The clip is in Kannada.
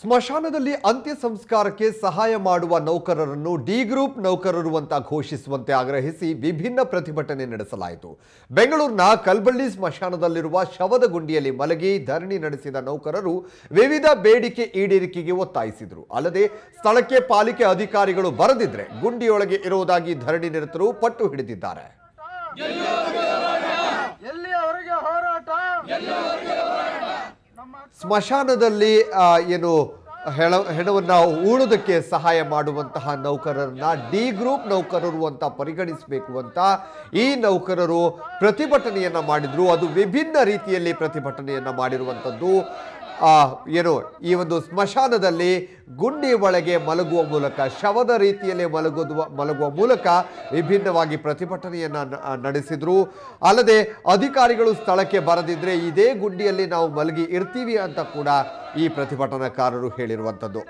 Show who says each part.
Speaker 1: ಸ್ಮಶಾನದಲ್ಲಿ ಅಂತ್ಯ ಸಂಸ್ಕಾರಕ್ಕೆ ಸಹಾಯ ಮಾಡುವ ನೌಕರರನ್ನು ಡಿ ಗ್ರೂಪ್ ನೌಕರರು ಅಂತ ಘೋಷಿಸುವಂತೆ ಆಗ್ರಹಿಸಿ ವಿಭಿನ್ನ ಪ್ರತಿಭಟನೆ ನಡೆಸಲಾಯಿತು. ಬೆಂಗಳೂರಿನ ಕಲ್ಬಳ್ಳಿ ಸ್ಮಶಾನದಲ್ಲಿರುವ ಶವದ ಗುಂಡಿಯಲ್ಲಿ ಮಲಗಿ ಧರಣಿ ನಡೆಸಿದ ನೌಕರರು ವಿವಿಧ ಬೇಡಿಕೆ ಈಡೇರಿಕೆಗೆ ಒತ್ತಾಯಿಸಿದರು. ಅಲ್ಲದೆ ಸ್ಥಳಕ್ಕೆ ಪಾಲಿಕೆ ಅಧಿಕಾರಿಗಳು ಬರದಿದ್ರೆ ಗುಂಡಿಯೊಳಗೆ ಇರುವುದಾಗಿ ಧರಣಿ ನಿರತರು ಪಟ್ಟು ಹಿಡಿದಿದ್ದಾರೆ. ಸ್ಮಶಾನದಲ್ಲಿ ಏನು ಹೆಣ ಹೆಣವನ್ನು ಉಳೋದಕ್ಕೆ ಸಹಾಯ ಮಾಡುವಂತಹ ನೌಕರರನ್ನ ಡಿ ಗ್ರೂಪ್ ನೌಕರರು ಅಂತ ಪರಿಗಣಿಸಬೇಕು ಅಂತ ಈ ನೌಕರರು ಪ್ರತಿಭಟನೆಯನ್ನು ಮಾಡಿದ್ರು. ಅದು ವಿಭಿನ್ನ ರೀತಿಯಲ್ಲಿ ಪ್ರತಿಭಟನೆಯನ್ನು ಮಾಡಿರುವಂಥದ್ದು. ಆ, ಏನು ಈ ಒಂದು ಸ್ಮಶಾನದಲ್ಲಿ ಗುಂಡಿ ಒಳಗೆ ಮಲಗುವ ಮೂಲಕ ಶವದ ರೀತಿಯಲ್ಲಿ ಮಲಗುವ ಮಲಗುವ ಮೂಲಕ ವಿಭಿನ್ನವಾಗಿ ಪ್ರತಿಭಟನೆಯನ್ನು ನಡೆಸಿದರು. ಅಲ್ಲದೆ ಅಧಿಕಾರಿಗಳು ಸ್ಥಳಕ್ಕೆ ಬರದಿದ್ದರೆ ಇದೇ ಗುಂಡಿಯಲ್ಲಿ ನಾವು ಮಲಗಿ ಇರ್ತೀವಿ ಅಂತ ಕೂಡ ಈ ಪ್ರತಿಭಟನಾಕಾರರು ಹೇಳಿರುವಂಥದ್ದು.